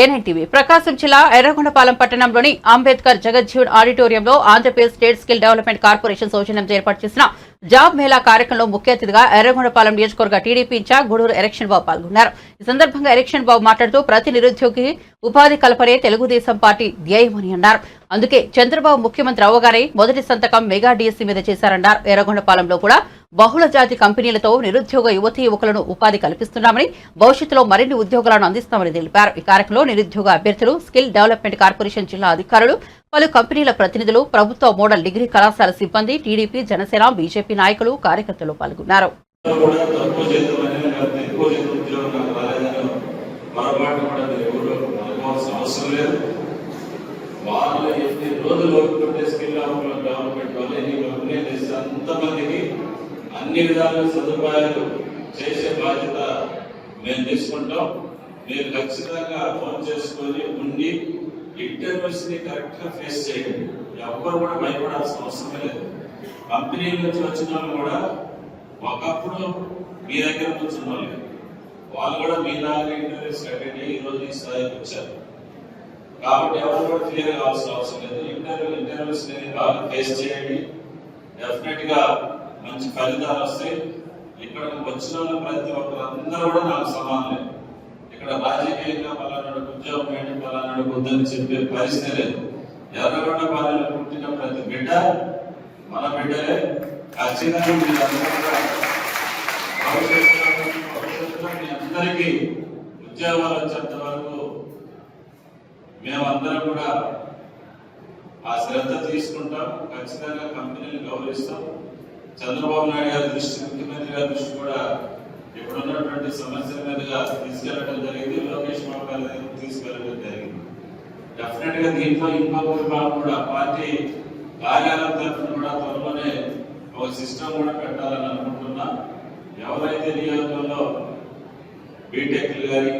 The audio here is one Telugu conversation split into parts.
ఏఎన్టీవీ. ప్రకాశం జిల్లా ఎర్రగొండపాలెం పట్టణంలోని అంబేద్కర్ జగజ్జీవన్ ఆడిటోరియంలో Andhra Pradesh state skill development corporation సౌజన్యంతో ఏర్పాటు చేసిన జాబ్ మేళా కార్యక్రమంలో ముఖ్య అతిథిగా ఎర్రగొండపాలెం నియోజకవర్గ TDP incharge Gudur election Babu పాల్గొన్నారు. ఈ సందర్భంగా ఎలక్షన్ బాబు మాట్లాడుతూ ప్రతి నిరుద్యోగి ఉపాధి కల్పనే తెలుగుదేశం పార్టీ ధ్యేయమని అన్నారు. అందుకే చంద్రబాబు ముఖ్యమంత్రి అవగానే మొదటి సంతకం మెగా డిఎస్సీ మీద చేశారన్నారు. ఎర్రగొండపాలెంలో కూడా బహుళ జాతి కంపెనీలతో నిరుద్యోగ యువతీ యువకులను ఉపాధి కల్పిస్తున్నామని భవిష్యత్తులో మరిన్ని ఉద్యోగాలను అందిస్తామని తెలిపారు. ఈ కార్యక్రమంలో నిరుద్యోగ అభ్యర్థులు స్కిల్ డెవలప్మెంట్ కార్పొరేషన్ జిల్లా అధికారులు పలు కంపెనీల ప్రతినిధులు ప్రభుత్వ మోడల్ డిగ్రీ కళాశాల సిబ్బంది టీడీపీ జనసేన బీజేపీ నాయకులు కార్యకర్తలు పాల్గొన్నారు. తక్కువ జీతం అనేది లేకపోతే లేదు వాళ్ళు ఎన్ని రోజులు ఓపుకుంటే స్కిల్ డెవలప్మెంట్ వల్ల ఎన్ని కంపెనీలు చేస్తే అంతమందికి అన్ని విధాల సదుపాయాలు చేసే బాధ్యత మేము తీసుకుంటాం మీరు ఖచ్చితంగా ఫోన్ చేసుకొని ఉండి ఇంటర్వ్యూస్ కరెక్ట్గా ఫేస్ చేయండి ఎవ్వరు కూడా భయపడాల్సిన అవసరం లేదు కంపెనీ నుంచి వచ్చిన వాళ్ళు కూడా ఒకప్పుడు మీ దగ్గర కూర్చున్న వాళ్ళు వాళ్ళు కూడా మీలాగా ఇంటర్వ్యూస్ అటెండ్ అయ్యి ఈ రోజు ఈ స్థాయికి వచ్చారు. కాబట్టి ఎవరు కూడా క్లియర్ కావాల్సిన అవసరం లేదు. ఇంటర్వ్యూ ఇంటర్వ్యూస్ అనేది బాగా ఫేస్ చేయండి. డెఫినెట్గా మంచి ఫలితాలు వస్తాయి ఇక్కడ వచ్చిన వాళ్ళు ప్రతి ఒక్కరు అందరూ కూడా నాకు సమానమే. ఇక్కడ రాజకీయంగా పలానాడు ఉద్యోగం ఏంటి పలానాడు వద్దని చెప్పే పరిస్థితి లేదు. ఎర్రగొండ పాలన పుట్టిన ప్రతి బిడ్డ మన బిడ్డలే ఖచ్చితంగా మీరందరూ భవిష్యత్తులో మీ అందరికీ ఉద్యోగాలు వచ్చేంత వరకు మేమందరం కూడా ఆ శ్రద్ధ తీసుకుంటాం. ఖచ్చితంగా కంపెనీని గౌరవిస్తాం. చంద్రబాబు నాయుడు గారి దృష్టి ముఖ్యమంత్రి గారి దృష్టి కూడా ఇప్పుడున్నటువంటి సమస్యల మీదుగా తీసుకెళ్ళడం జరిగింది. లోకేష్ బాబు గారి తీసుకెళ్ళడం జరిగింది. డెఫినెట్గా దీంట్లో ఇంకొక విభాగం కూడా పార్టీ కార్యాలయం తరఫున కూడా త్వరలోనే ఒక సిస్టమ్ కూడా పెట్టాలని అనుకుంటున్నా. ఎవరైతే నియోజకంలో బీటెక్లు కానీ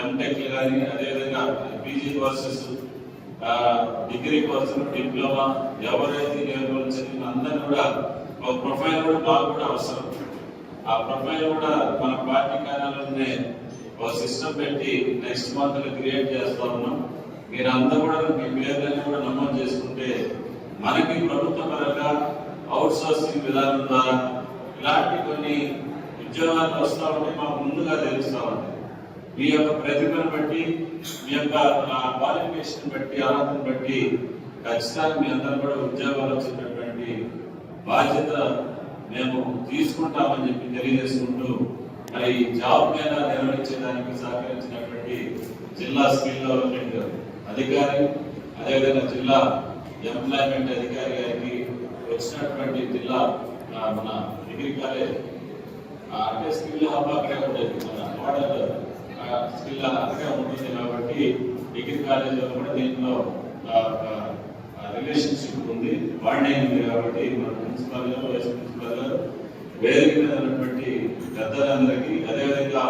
ఎంటెక్లు కానీ అదేవిధంగా పీజీ కోర్సెస్ డిగ్రీ కోర్సులు డిప్లొమా ఎవరైతే నియోజకవర్గం చెందిన అందరినీ కూడా ఒక ప్రొఫైల్ కూడా మాకు కూడా అవసరం. ఆ ప్రొఫైల్ కూడా మన పార్టీ కార్యాలయంలోనే ఒక సిస్టమ్ పెట్టి నెక్స్ట్ మంత్ క్రియేట్ చేస్తా ఉన్నాం. అంతా కూడా మీ పేర్లన్నీ కూడా నమోదు చేసుకుంటే మనకి ప్రభుత్వ పరంగా అవుట్ సోర్సింగ్ విధానం ద్వారా ఇలాంటి కొన్ని ఉద్యోగాలు వస్తా ఉంటే మాకు ముందుగా తెలుస్తా ఉంటాయి మీ యొక్క ప్రతిభను బట్టి మీ యొక్క క్వాలిఫికేషన్ బట్టి అర్హతను బట్టి ఖచ్చితంగా మీ అందరూ కూడా ఉద్యోగాలు వచ్చినటువంటి బాధ్యత మేము తీసుకుంటామని చెప్పి తెలియజేసుకుంటూ మరి జాబ్ మీద నిర్వహించడానికి సహకరించినటువంటి జిల్లా స్కిల్ డెవలప్మెంట్ అధికారి అదేవిధంగా జిల్లా ఎంప్లాయ్మెంట్ అధికారి గారికి వచ్చినటువంటి జిల్లా మన డిగ్రీ కాలేజ్ ఆ, అంటే స్కిల్ హబ్ అక్కడే ఉండేది మన మోడల్ స్కిల్ అక్కడే ఉంటుంది కాబట్టి డిగ్రీ కాలేజీలో కూడా దీంట్లో రిలేషన్షిప్ ఉంది. బాండింగ్ ఉంది కాబట్టి మన ప్రిన్సిపల్ గారు వైస్ ప్రిన్సిపల్ గారు వేదిక మీద ఉన్నటువంటి పెద్దలందరికీ అదేవిధంగా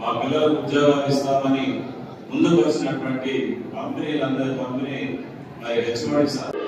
మా పిల్లలకు ఉద్యోగాలు ఇస్తామని ముందుకు వచ్చినటువంటి కంపెనీలందరి కంపెనీ I